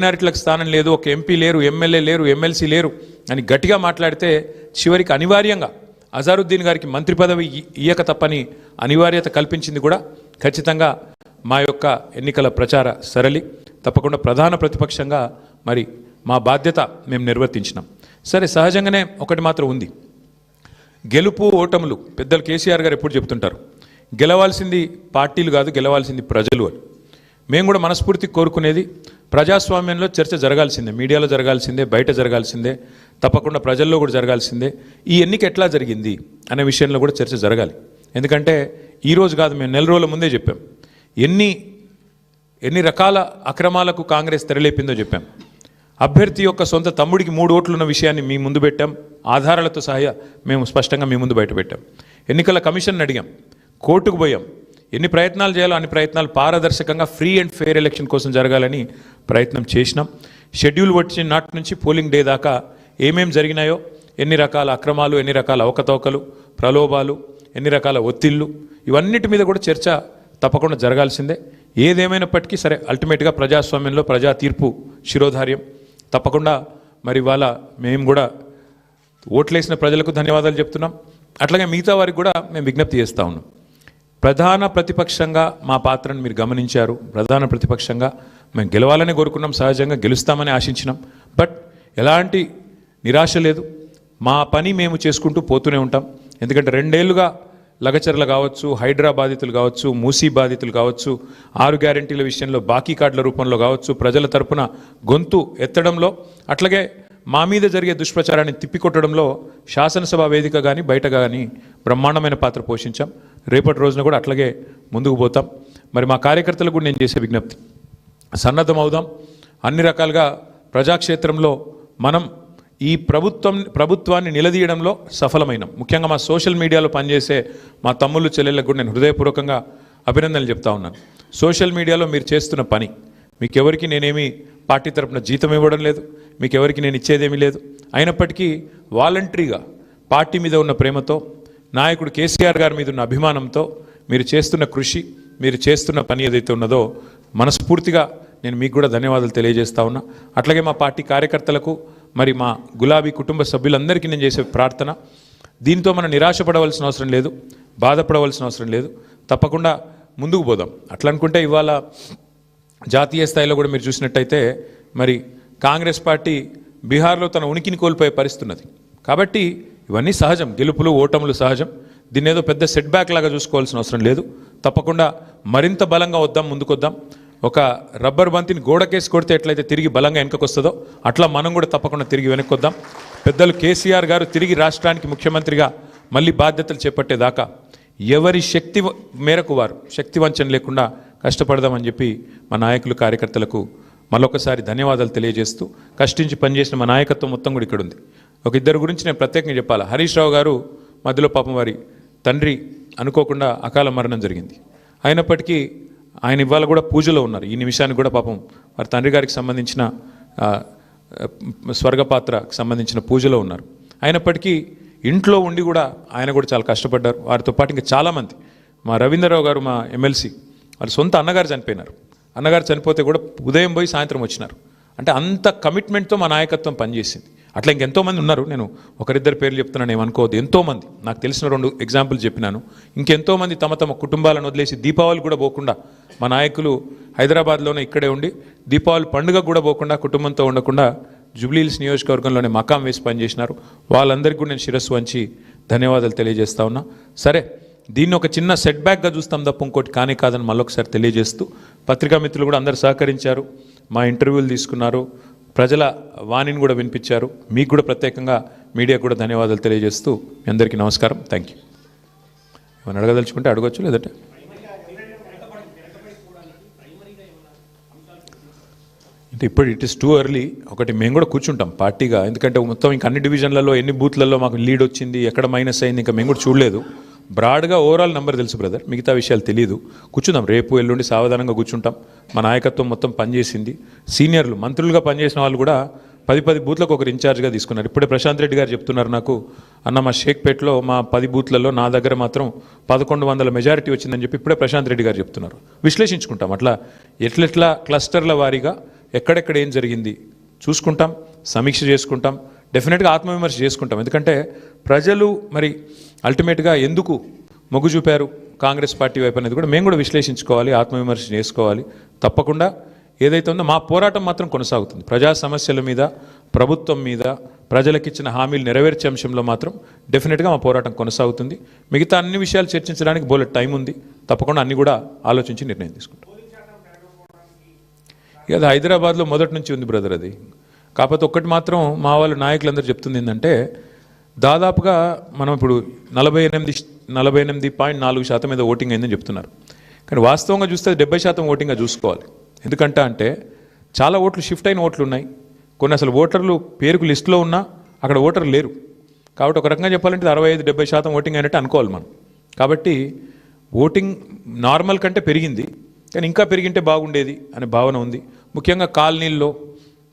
మైనారిటీలకు స్థానం లేదు ఒక ఎంపీ లేరు ఎమ్మెల్యే లేరు ఎమ్మెల్సీ లేరు అని గట్టిగా మాట్లాడితే చివరికి అనివార్యంగా అజారుద్దీన్ గారికి మంత్రి పదవి ఇయ్యక తప్పని అనివార్యత కల్పించింది కూడా ఖచ్చితంగా మా యొక్క ఎన్నికల ప్రచార సరళి. తప్పకుండా ప్రధాన ప్రతిపక్షంగా మరి మా బాధ్యత మేము నిర్వర్తించినాం. సరే సహజంగానే ఒకటి మాత్రం ఉంది. గెలుపు ఓటములు పెద్దలు కేసీఆర్ గారు ఎప్పుడు చెప్తుంటారు? గెలవాల్సింది పార్టీలు కాదు గెలవాల్సింది ప్రజలు అని. మేము కూడా మనస్ఫూర్తి కోరుకునేది ప్రజాస్వామ్యంలో చర్చ జరగాల్సిందే మీడియాలో జరగాల్సిందే బయట జరగాల్సిందే తప్పకుండా ప్రజల్లో కూడా జరగాల్సిందే. ఈ ఎన్నిక ఎట్లా జరిగింది అనే విషయంలో కూడా చర్చ జరగాలి. ఎందుకంటే ఈరోజు కాదు మేము నెల రోజుల ముందే చెప్పాం. ఎన్ని ఎన్ని రకాల అక్రమాలకు కాంగ్రెస్ తెరలేపిందో చెప్పాం. అభ్యర్థి యొక్క సొంత తమ్ముడికి మూడు ఓట్లున్న విషయాన్ని మీ ముందు పెట్టాం. ఆధారాలతో సహాయ మేము స్పష్టంగా మీ ముందు బయట పెట్టాం. ఎన్నికల కమిషన్ అడిగాం. కోర్టుకు పోయాం. ఎన్ని ప్రయత్నాలు చేయాలో అన్ని ప్రయత్నాలు పారదర్శకంగా ఫ్రీ అండ్ ఫెయిర్ ఎలక్షన్ కోసం జరగాలని ప్రయత్నం చేసినాం. షెడ్యూల్ వచ్చిన నాటి నుంచి పోలింగ్ డే దాకా ఏమేమి జరిగినాయో ఎన్ని రకాల అక్రమాలు ఎన్ని రకాల అవకతవకలు ప్రలోభాలు ఎన్ని రకాల ఒత్తిళ్ళు ఇవన్నిటి మీద కూడా చర్చ తప్పకుండా జరగాల్సిందే. ఏదేమైనప్పటికీ సరే అల్టిమేట్గా ప్రజాస్వామ్యంలో ప్రజా తీర్పు శిరోధార్యం. తప్పకుండా మరి ఇవాళ మేము కూడా ఓట్లేసిన ప్రజలకు ధన్యవాదాలు చెప్తున్నాం. అట్లాగే మిగతా వారికి కూడా మేము విజ్ఞప్తి చేస్తూ ఉన్నాం. ప్రధాన ప్రతిపక్షంగా మా పాత్రను మీరు గమనించారు. ప్రధాన ప్రతిపక్షంగా మేము గెలవాలని కోరుకున్నాం. సహజంగా గెలుస్తామని ఆశించినాం. బట్ ఎలాంటి నిరాశ లేదు. మా పని మేము చేసుకుంటూ పోతూనే ఉంటాం. ఎందుకంటే రెండేళ్ళుగా లగచర్ల కావచ్చు హైడ్రా బాధితులు కావచ్చు మూసీ బాధితులు కావచ్చు ఆరు గ్యారంటీల విషయంలో బాకీ కార్డుల రూపంలో కావచ్చు ప్రజల తరపున గొంతు ఎత్తడంలో అట్లాగే మా మీద జరిగే దుష్ప్రచారాన్ని తిప్పికొట్టడంలో శాసనసభ వేదిక కానీ బయట కానీ బ్రహ్మాండమైన పాత్ర పోషించాం. రేపటి రోజున కూడా అట్లాగే ముందుకు పోతాం. మరి మా కార్యకర్తలకు కూడా నేను చేసే విజ్ఞప్తి సన్నద్ధం అవుదాం. అన్ని రకాలుగా ప్రజాక్షేత్రంలో మనం ఈ ప్రభుత్వం ప్రభుత్వాన్ని నిలదీయడంలో సఫలమైనాం. ముఖ్యంగా మా సోషల్ మీడియాలో పనిచేసే మా తమ్ముళ్ళు చెల్లెళ్ళకు కూడా నేను హృదయపూర్వకంగా అభినందనలు చెప్తా ఉన్నాను. సోషల్ మీడియాలో మీరు చేస్తున్న పని మీకు ఎవరికి నేనేమి పార్టీ తరపున జీతం ఇవ్వడం లేదు మీకు ఎవరికి నేను ఇచ్చేదేమీ లేదు. అయినప్పటికీ వాలంటరీగా పార్టీ మీద ఉన్న ప్రేమతో నాయకుడు కేసీఆర్ గారి మీద ఉన్న అభిమానంతో మీరు చేస్తున్న కృషి మీరు చేస్తున్న పని ఏదైతే ఉన్నదో మనస్ఫూర్తిగా నేను మీకు కూడా ధన్యవాదాలు తెలియజేస్తా ఉన్నా. అట్లాగే మా పార్టీ కార్యకర్తలకు మరి మా గులాబీ కుటుంబ సభ్యులందరికీ నేను చేసే ప్రార్థన. దీంతో మనం నిరాశపడవలసిన అవసరం లేదు బాధపడవలసిన అవసరం లేదు. తప్పకుండా ముందుకు పోదాం. అట్లా అనుకుంటే ఇవాళ జాతీయ స్థాయిలో కూడా మీరు చూసినట్టయితే మరి కాంగ్రెస్ పార్టీ బీహార్లో తన ఉనికిని కోల్పోయే పరిస్థితున్నది కాబట్టి ఇవన్నీ సహజం. గెలుపులు ఓటములు సహజం. దీన్ని ఏదో పెద్ద సెట్ బ్యాక్ లాగా చూసుకోవాల్సిన అవసరం లేదు. తప్పకుండా మరింత బలంగా వద్దాం ముందుకొద్దాం. ఒక రబ్బర్ బంతిని గోడకేసి కొడితే ఎట్లయితే తిరిగి బలంగా వెనకకు వస్తుందో అట్లా మనం కూడా తప్పకుండా తిరిగి వెనక్కొద్దాం. పెద్దలు కేసీఆర్ గారు తిరిగి రాష్ట్రానికి ముఖ్యమంత్రిగా మళ్ళీ బాధ్యతలు చేపట్టేదాకా ఎవరి శక్తి మేరకు వారు శక్తి వంచన లేకుండా కష్టపడదామని చెప్పి మా నాయకులు కార్యకర్తలకు మరొకసారి ధన్యవాదాలు తెలియజేస్తూ కష్టించి పనిచేసిన మా నాయకత్వం మొత్తం కూడా ఇక్కడ ఉంది ఒక ఇద్దరు గురించి నేను ప్రత్యేకంగా చెప్పాలి? హరీష్ రావు గారు మధ్యలో పాపం వారి తండ్రి అనుకోకుండా అకాల మరణం జరిగింది. అయినప్పటికీ ఆయన ఇవాళ కూడా పూజలో ఉన్నారు. ఈ నిమిషానికి కూడా పాపం వారి తండ్రి గారికి సంబంధించిన స్వర్గపాత్రకు సంబంధించిన పూజలో ఉన్నారు. అయినప్పటికీ ఇంట్లో ఉండి కూడా ఆయన కూడా చాలా కష్టపడ్డారు. వారితో పాటు ఇంకా చాలామంది. మా రవీంద్రరావు గారు మా ఎమ్మెల్సీ వాళ్ళ సొంత అన్నగారు చనిపోయినారు. అన్నగారు చనిపోతే కూడా ఉదయం పోయి సాయంత్రం వచ్చినారు. అంటే అంత కమిట్మెంట్తో మా నాయకత్వం పనిచేసింది. అట్లా ఇంకెంతోమంది ఉన్నారు. నేను ఒకరిద్దరు పేర్లు చెప్తున్నాను ఏమనుకోవద్దు. ఎంతోమంది నాకు తెలిసిన రెండు ఎగ్జాంపుల్ చెప్పినాను. ఇంకెంతోమంది తమ తమ కుటుంబాలను వదిలేసి దీపావళి కూడా పోకుండా మా నాయకులు హైదరాబాద్లోనే ఇక్కడే ఉండి దీపావళి పండుగ కూడా పోకుండా కుటుంబంతో ఉండకుండా జూబ్లీహిల్స్ నియోజకవర్గంలోనే మకాం వేసి పనిచేసినారు. వాళ్ళందరికీ కూడా నేను శిరస్సు వంచి ధన్యవాదాలు తెలియజేస్తా ఉన్నా. సరే దీన్ని ఒక చిన్న సెట్ బ్యాక్గా చూస్తాం తప్ప ఇంకోటి కానీ కాదని మళ్ళొకసారి తెలియజేస్తూ పత్రికా మిత్రులు కూడా అందరు సహకరించారు. మా ఇంటర్వ్యూలు తీసుకున్నారు. ప్రజల వాణిని కూడా వినిపించారు. మీకు కూడా ప్రత్యేకంగా మీడియా కూడా ధన్యవాదాలు తెలియజేస్తూ మీ అందరికీ నమస్కారం. థ్యాంక్ యూ ఏమైనా అడగదలుచుకుంటే అడగచ్చు లేదంటే? అంటే ఇప్పుడు ఇట్ ఇస్ టూ ఎర్లీ ఒకటి మేము కూడా కూర్చుంటాం పార్టీగా. ఎందుకంటే మొత్తం ఇంకా అన్ని డివిజన్లలో ఎన్ని బూత్లలో మాకు లీడ్ వచ్చింది ఎక్కడ మైనస్ అయింది ఇంకా మేము కూడా చూడలేదు. బ్రాడ్గా ఓవరాల్ నెంబర్ తెలుసు బ్రదర్. మిగతా విషయాలు తెలియదు కూర్చుందాం. రేపు ఎల్లుండి సావధానంగా కూర్చుంటాం. మా నాయకత్వం మొత్తం పనిచేసింది. సీనియర్లు మంత్రులుగా పనిచేసిన వాళ్ళు కూడా పది పది బూత్లకు ఒకరు ఇన్ఛార్జ్గా తీసుకున్నారు. ఇప్పుడే ప్రశాంత్ రెడ్డి గారు చెప్తున్నారు నాకు అన్న మా షేక్పేట్లో మా పది బూత్లలో నా దగ్గర మాత్రం పదకొండు వందల మెజారిటీ వచ్చిందని చెప్పి ఇప్పుడే ప్రశాంత్ రెడ్డి గారు చెప్తున్నారు. విశ్లేషించుకుంటాం. అట్లా ఎట్లెట్లా క్లస్టర్ల వారీగా ఎక్కడెక్కడ ఏం జరిగింది చూసుకుంటాం. సమీక్ష చేసుకుంటాం. డెఫినెట్గా ఆత్మవిమర్శ చేసుకుంటాం. ఎందుకంటే ప్రజలు మరి అల్టిమేట్గా ఎందుకు మొగ్గు చూపారు కాంగ్రెస్ పార్టీ వైపు అనేది కూడా మేము కూడా విశ్లేషించుకోవాలి ఆత్మవిమర్శ చేసుకోవాలి. తప్పకుండా ఏదైతే ఉందో మా పోరాటం మాత్రం కొనసాగుతుంది. ప్రజా సమస్యల మీద ప్రభుత్వం మీద ప్రజలకిచ్చిన హామీలు నెరవేర్చే అంశంలో మాత్రం డెఫినెట్గా మా పోరాటం కొనసాగుతుంది. మిగతా అన్ని విషయాలు చర్చించడానికి బోలెట్ టైం ఉంది. తప్పకుండా అన్ని కూడా ఆలోచించి నిర్ణయం తీసుకుంటాం. ఇక అది హైదరాబాద్లో మొదటి నుంచి ఉంది బ్రదర్ అది. కాకపోతే ఒక్కటి మాత్రం మా వాళ్ళ నాయకులందరూ చెప్తుంది ఏంటంటే దాదాపుగా మనం ఇప్పుడు నలభై ఎనిమిది నలభై ఎనిమిది పాయింట్ నాలుగు శాతం మీద ఓటింగ్ అయిందని చెప్తున్నారు. కానీ వాస్తవంగా చూస్తే డెబ్బై శాతం ఓటింగ్గా చూసుకోవాలి. ఎందుకంటే అంటే చాలా ఓట్లు షిఫ్ట్ అయిన ఓట్లు ఉన్నాయి. కొన్ని అసలు ఓటర్లు పేరుకు లిస్టులో ఉన్నా అక్కడ ఓటర్లు లేరు. కాబట్టి ఒక రకంగా చెప్పాలంటే అరవై ఐదు డెబ్బై శాతం ఓటింగ్ అయినట్టు అనుకోవాలి మనం. కాబట్టి ఓటింగ్ నార్మల్ కంటే పెరిగింది. కానీ ఇంకా పెరిగింటే బాగుండేది అనే భావన ఉంది. ముఖ్యంగా కాలనీల్లో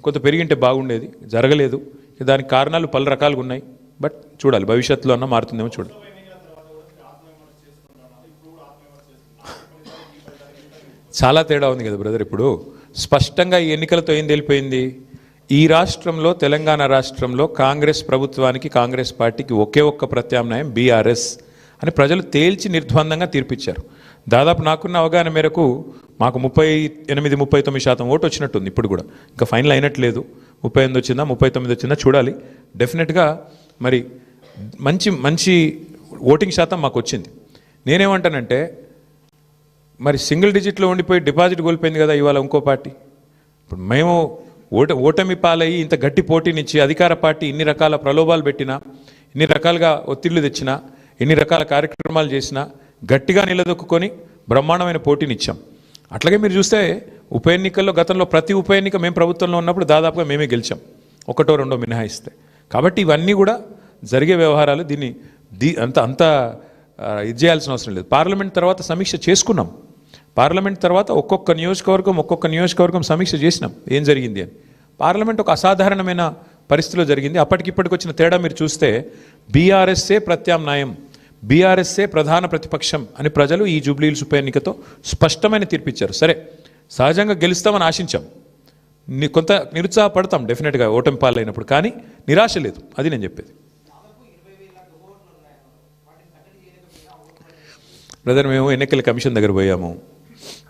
కొంత పెరిగింటే బాగుండేది. జరగలేదు. దానికి కారణాలు పలు రకాలుగా ఉన్నాయి. బట్ చూడాలి భవిష్యత్తులో అన్న మారుతుందేమో చూడాలి. చాలా తేడా ఉంది కదా బ్రదర్ ఇప్పుడు. స్పష్టంగా ఈ ఎన్నికలతో ఏం తెలిపోయింది? ఈ రాష్ట్రంలో తెలంగాణ రాష్ట్రంలో కాంగ్రెస్ ప్రభుత్వానికి కాంగ్రెస్ పార్టీకి ఒకే ఒక్క ప్రత్యామ్నాయం బీఆర్ఎస్ అని ప్రజలు తేల్చి నిర్ద్వందంగా తీర్పిచ్చారు. దాదాపు నాకున్న అవగాహన మేరకు మాకు ముప్పై ఎనిమిది ముప్పై తొమ్మిది శాతం ఓటు వచ్చినట్టుంది ఇప్పుడు కూడా. ఇంకా ఫైనల్ అయినట్లేదు. ముప్పై ఎనిమిది వచ్చిందా ముప్పై తొమ్మిది వచ్చిందా చూడాలి. డెఫినెట్గా మరి మంచి మంచి ఓటింగ్ శాతం మాకు వచ్చింది. నేనేమంటానంటే మరి సింగిల్ డిజిట్లో ఉండిపోయి డిపాజిట్ కోల్పోయింది కదా ఇవాళ ఇంకో పార్టీ. ఇప్పుడు మేము ఓట ఓటమి పాలయ్యి ఇంత గట్టి పోటీనిచ్చి అధికార పార్టీ ఇన్ని రకాల ప్రలోభాలు పెట్టినా ఇన్ని రకాలుగా ఒత్తిళ్ళు తెచ్చినా ఎన్ని రకాల కార్యక్రమాలు చేసినా గట్టిగా నిలదొక్కుని బ్రహ్మాండమైన పోటీనిచ్చాం అట్లాగే మీరు చూస్తే ఉప ఎన్నికల్లో గతంలో ప్రతి ఉప ఎన్నిక మేము ప్రభుత్వంలో ఉన్నప్పుడు దాదాపుగా మేమే గెలిచాం. ఒకటో రెండో మినహాయిస్తే. కాబట్టి ఇవన్నీ కూడా జరిగే వ్యవహారాలు దీన్ని దీ అంత అంత ఇది చేయాల్సిన అవసరం లేదు. పార్లమెంట్ తర్వాత సమీక్ష చేసుకున్నాం. పార్లమెంట్ తర్వాత ఒక్కొక్క నియోజకవర్గం ఒక్కొక్క నియోజకవర్గం సమీక్ష చేసినాం. ఏం జరిగింది అని. పార్లమెంట్ ఒక అసాధారణమైన పరిస్థితిలో జరిగింది. అప్పటికిప్పటికి వచ్చిన తేడా మీరు చూస్తే బీఆర్ఎస్ఏ ప్రత్యామ్నాయం బీఆర్ఎస్ఏ ప్రధాన ప్రతిపక్షం అని ప్రజలు ఈ జూబ్లీహిల్స్ ఉప ఎన్నికతో స్పష్టమైన తీర్పిచ్చారు. సరే సహజంగా గెలుస్తామని ఆశించాం. కొంత నిరుత్సాహపడతాం డెఫినెట్గా ఓటమి పాలైనప్పుడు కానీ నిరాశ లేదు. అది నేను చెప్పేది. బ్రదర్ మేము ఎన్నికల కమిషన్ దగ్గర పోయాము.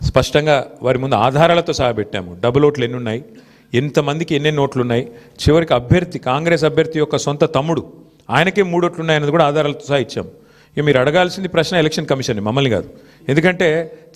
స్పష్టంగా వారి ముందు ఆధారాలతో సహా పెట్టాము. డబుల్ ఓట్లు ఎన్ని ఉన్నాయి? ఎంతమందికి ఎన్ని ఓట్లు ఉన్నాయి? చివరికి అభ్యర్థి కాంగ్రెస్ అభ్యర్థి యొక్క సొంత తమ్ముడు ఆయనకే మూడు ఓట్లు ఉన్నాయన్నది కూడా ఆధారాలతో సహా ఇచ్చాము ఇక మీరు అడగాల్సింది ప్రశ్న ఎలక్షన్ కమిషన్ మమ్మల్ని కాదు. ఎందుకంటే